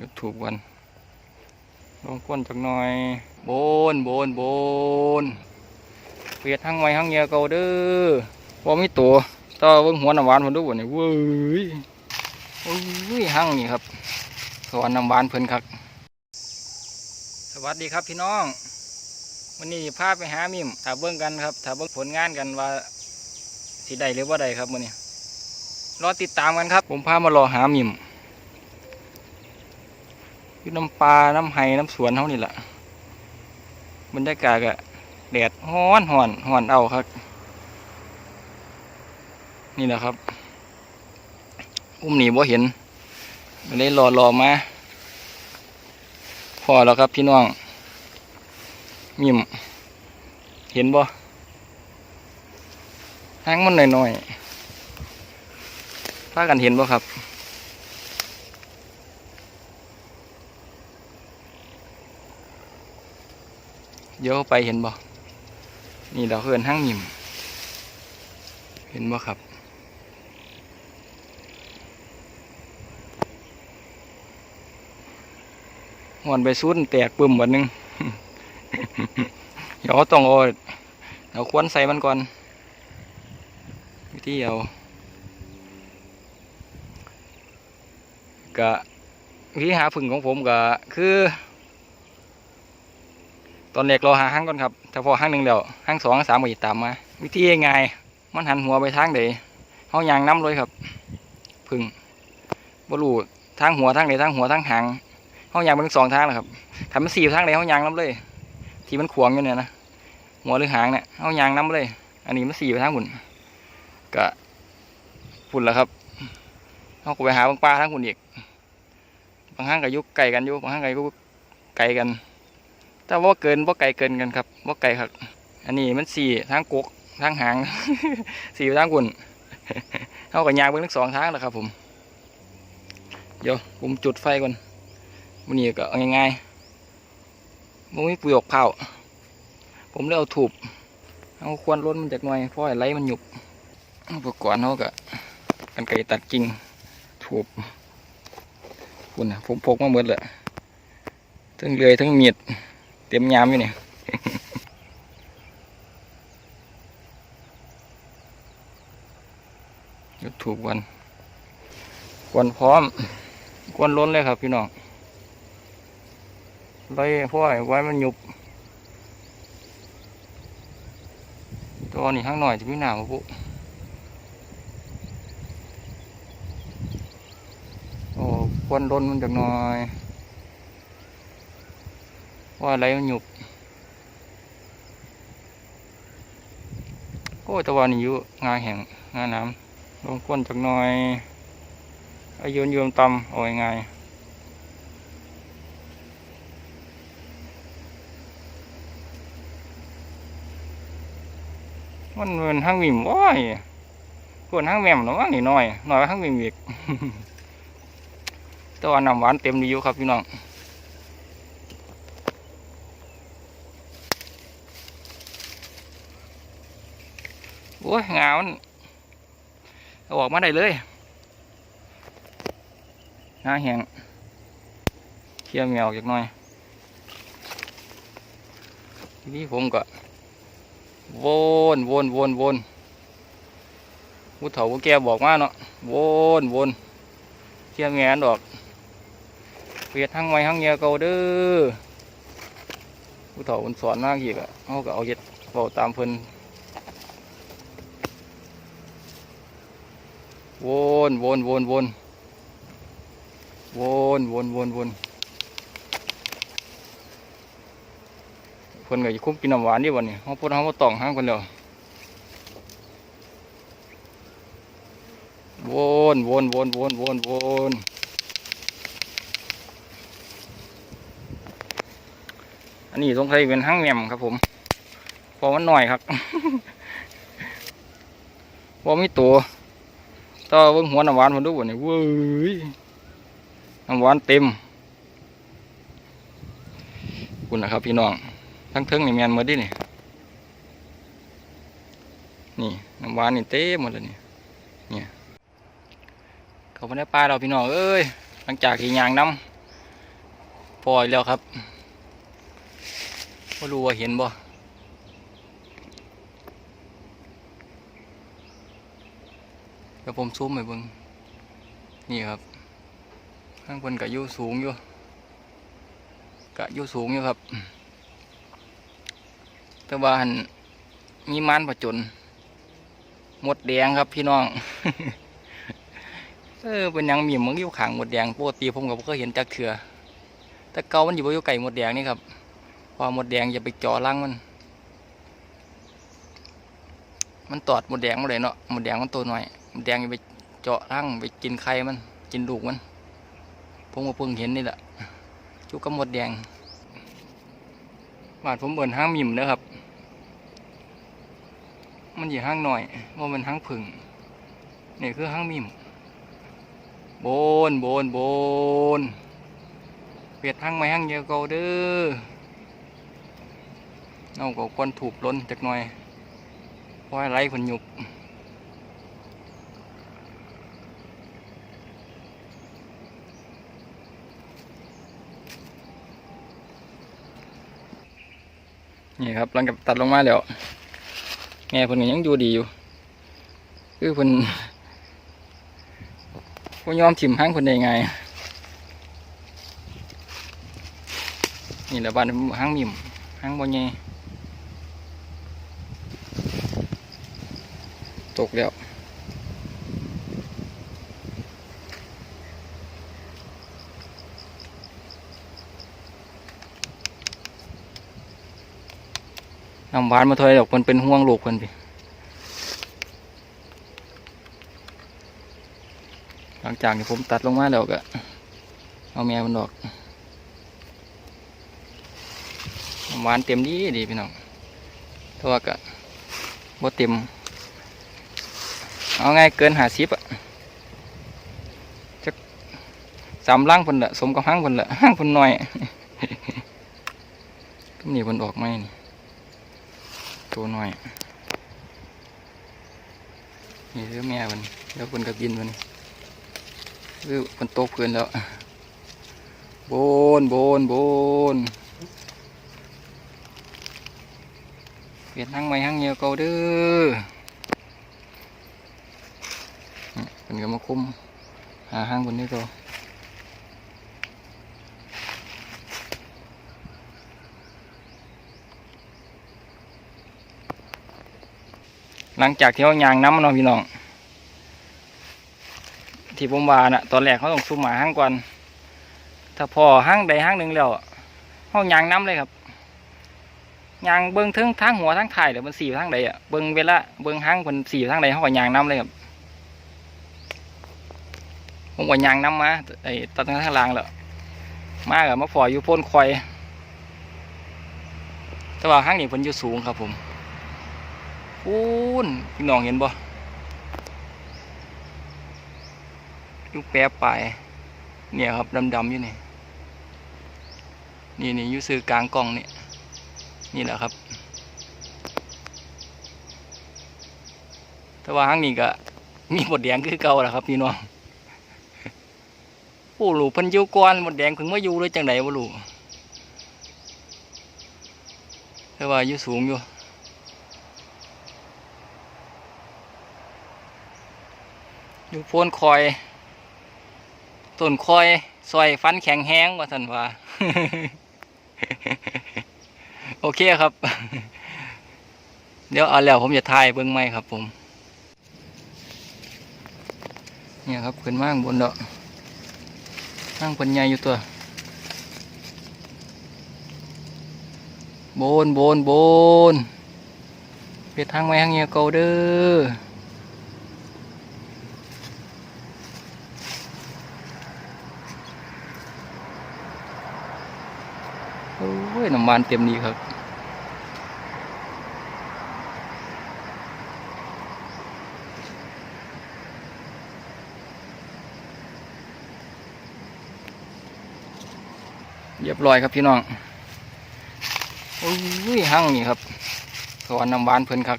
ยุดถูกวันลงก้นจักหน่อยโบนโบนโบนเปียดทั้งไว้ทั้งเงียเก่าเด้อว่ามีตัวต่อเบิ่งหัวน้ำหวานเพิ่นดูบ่นี่เว้ยโอ้ยหั่งนี่ครับสวรรค์น้ำหวานเพิ่นครับสวัสดีครับพี่น้องวันนี้พาไปหามิมถ้าเบิ่งกันครับถ้าเบิ่งผลงานกันว่าสิได้หรือว่าใดครับมื้อนี้รอติดตามกันครับ ผมพามา รอหามิม อยู่น้ำปลา น้ำไห้น้ำสวนเท่านี่แหละบรรยากาศก็แดดฮ้อนห่อนห่อนเอาครับ นี่แหละครับ อุ้มหนีบ่เห็นไม่ได้รอรอมา พอแล้วครับพี่น้องมิมเห็นบ่ทางมันหน่อยๆพากันเห็นบ่ครับ เดี๋ยวไปเห็นบ่นี่เราเพื่อนห้างหิม เห็นบ่ครับหวนไปสุดแตกปึ่มวันหนึง เดี๋ยวต้องเอาเอาควนใส่มันก่อน วิธีเอากะวิธีหาผึ่งของผมก็คือ ตอนแรกเรอหาห้างก่อนครับถ้าพอห้างหนึ่งแล้วห้างสองหางสามก็จะตามมา วิธีง่ายมันหันหัวไปทางใดเฮายางน้ำเลยครับ พึ่งบรูทางหัวทางใดทางหัวทางหางเฮายางไปทั้งสองทางแหละครับถ้ามันสี่ทางใดเฮายางน้ำเลย ที่มันขวางอยู่เนี่ยนะหัวหรือหางเนี่ยเฮายางน้ำเลย อันนี้มันสี่ไปทางหุ่นก็ฝุ่นแล้วครับเฮาก็ไปหาบางปลาทางหุ่นอีกบางห้างก็ยุกไก่กันอยู่บางห้างก็ยุกไก่กัน แต่ว่าเกินว่าไกลเกินกันครับว่าไกลครับ อันนี้มันสี่ทางกกทางหางสี่ทางกุ่นเท่ากับยางเบิ้งทั้งสองทางแล้วครับ ผม เดี๋ยวผมจุดไฟก่อนวันนี้ก็เอาง่ายๆมันมีปุ๋ยอกเผาผมเลยเอาถูบเอาควนล้นมันจากหน่อยเพราะไอ้ไรมันหยุบอุปกรณ์เขาก็กันไก่ตัดกิ่งถูบคุณนะผมพกมาหมดเลยทั้งเลื่อยทั้งมีด เตรียมยามอยู่เนี่ยยุดถูกวันกวนพร้อมกวนล้นเลยครับพี่น้องไล่พราะไอ้ไว้มันหยุบตัวนี้ข้างหน่อยจะมีหนามปุ๊โอ้กวนล้นมันจากหน่อย ว่าอะไรมันหยุบโอ้ยตะวันอยู่งาแห่งงาน้ำลงก้นจักหน่อยอายุนยมตำเอาไงมันเหมือนห้างวิมว้ายพวกห้างแหม่มหรอวะนี่น้อยน้อยห้างวิมอีกตัวาน้ำหวานเต็มดีอยู่ครับพี่น้อง อ้ยงามันเอาออกมาได้เลยงาแห้งเคี่ยวเมียวจักหน่อย ทีนี้ผมก็วนวนวนวนผู้เฒ่าผู้แก่บอกมาเนาะวนวนเคี่ยวแงนดอกเปียดทั้งไว้ทั้งเงียเก่าเด้อผู้เฒ่าคนสอนมากอีกอะเขาก็เอาเย็ดเฝ้าตามเพิ่น วนวนวนวนวนวนวนวนเพิ่นก็จะคุ้มกินน้ำหวานดีวันนี้เขาพูดเขามาตองห้างคนเดียววนวนวนวนวนวนอันนี้สงสัยเป็นห้างแหม่มครับผมพอมันหน่อยครับพอมีตัว ต่อเบิ่งหัวน้ำหวานมันดูบ่เนี่ยเว้ยน้ำหวานเต็มคุณนะครับพี่น้องทั้งเทิงนี่แมนมดดินี่นี่น้ำหวานนี่เต็มหมดเลยนี่เนี่ยเขาไปในป่าเราพี่น้องเอ้ยหลังจากที่ยางน้ำปล่อยแล้วครับไม่รู้ว่าเห็นบ่เดี๋ยว ผมซูมไปเบิ่งนี่ครับข้างบนกะอยู่สูงอยู่กะอยู่สูงอยู่ครับ แต่ว่าหันมีมันผจญหมดแดงครับพี่น้อง เออเป็นหยังมีมันอยู่ขางหมดแดงปกติผมก็บ่เคยเห็นจักเถื่อแต่เก่ามันอยู่บ่อยู่ไก่หมดแดงนี่ครับเพอหมดแดงอย่าไปเจ่อรังมัน มันตอดหมดแดงมาเลยเนาะหมดแดงมันตัวน้อยหมด แดงไปเจาะรังไปกินไข่มัน กินลูกมันผมก็เพิ่งเห็นนี่แหละจุกกับหมดแดงบาดผมเบิ่นห้างมิมนะครับ มันอยู่ห้างหน่อยว่ามันห้างผึ่งนี่คือห้างมิมโบนโบนโบนเปียดห้างไม้ห้างเยอะเกาเด้อเอาก็ควนถูกล้นจักหน่อยเพราะอะไรคนหยุบ นี่ครับหลังจากตัดลงมาแล้วแง่เพิ่นก็ยังอยู่ดีอยู่ คือเพิ่นว่ยอมถิ่มห้างคนได้ไงนี่แหละบ้านห้างมิมห้างบ่ใหญ่ตกแล้ว น้ำหวานมาถอยดอกมันเป็นห่วงลูกเพิ่นพี่หลังจากที่ผมตัดลงมาแล้วก็ เอาแม่มันดอกหวานเต็มดีดีพี่น้องต่ว่าก็บ่เต็ม เอาไงเกินหาสิบอะจะสามล่างคนละสมกับห้างคนละห้างคนน้อยนี่คนออกไหมนี่ ตัวน้อยนี่เรื่องแม่มันแล้วคนก็กินมันคือมันโตพื้นแล้วโบนโบนโบนเปลี่ยนห้างใหม่ห้างเงียวเก่าเด้อนี่เป็นก็มาคุมหาห้างคนนี้ตัว หลังจากที่เขายางน้ำมันนพี่น้อง ที่ผมว่าน่ะตอนแรกเขาต้องซุ่มหมาห้างก่อนถ้าพอห้างใดห้างหนึ่งแล้วเขายางน้ำเลยครับยางเบิ้งทั้งทั้งหัวทั้งถ่ายเดี๋ยวมันสี่ทั้งใดอะเบิ้งเวลาเบิ้งห้างคนสี่ทั้งใดเขาก็ยางน้ำเลยครับผมก็ยางน้ำมาไอ้ตัดทั้งข้างล่างแล้วมากับมาฝอยอยู่พ้นคอย แต่ว่าห้างนี้เพิ่นอยู่สูงครับผม ปูนพี่น้องเห็นบ่ลูกแปรปเนี่ยครับดำๆอยู่นี่ นี่นี่ยู่ซื้อกลางกล่องนี่ นี่แหละครับ แต่ว่าห้างนี้ก็ มีหมดแดงคือเก่าแหละครับพี่น้องโอ้หลูพันยูก่อนหมดแดงเพิ่งมาอยู่เลยจังไดวะลูแต่ว่าอยู่สูงอยู่ อยู่โพนคอยต้นคอยซอยฟันแข็งแห้งว่าสันว่า โอเคครับ เดี๋ยวเอาแล้วผมจะทายเบิ้งไม่ครับ ผม เนี่ยครับขึ้นมาข้างบนเดาะนั่งป็นใหญ่อยู่ตัว โบนโบนโบนเปียทางไม้ทางเงียเกาเด้อ โอ้ย น้ำมันเต็มดีครับเรียบร้อยครับพี่น้องโอ้ยห้างนี่ครับสวนน้ำหวานเพิ่นครับ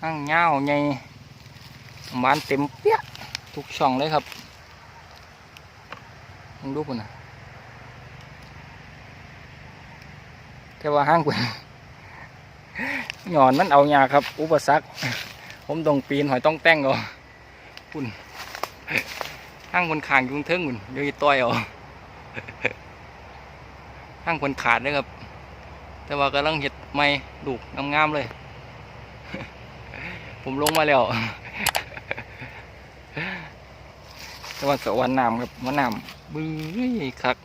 ห้างเงาใหญ่น้ำหวานเต็มเปี้ยทุกช่องเลยครับลองดูปุ่นนะ แต่ว่าห้างคุณหย่อนมันเอายาครับ อุปสรรคผมต้องปีนหอยต้องแต่งเอคุณห้างคนขางยุงเทิงคุณเดี๋ยวจะต่อยเอาห้างคนขาดเลยครับ แต่ว่ากำลังเห็ดไม่ลูกงามๆเลย ผมลงมาแล้วแต่ว่าสวรรค์น้ำครับว่าน้ำบื้อคัก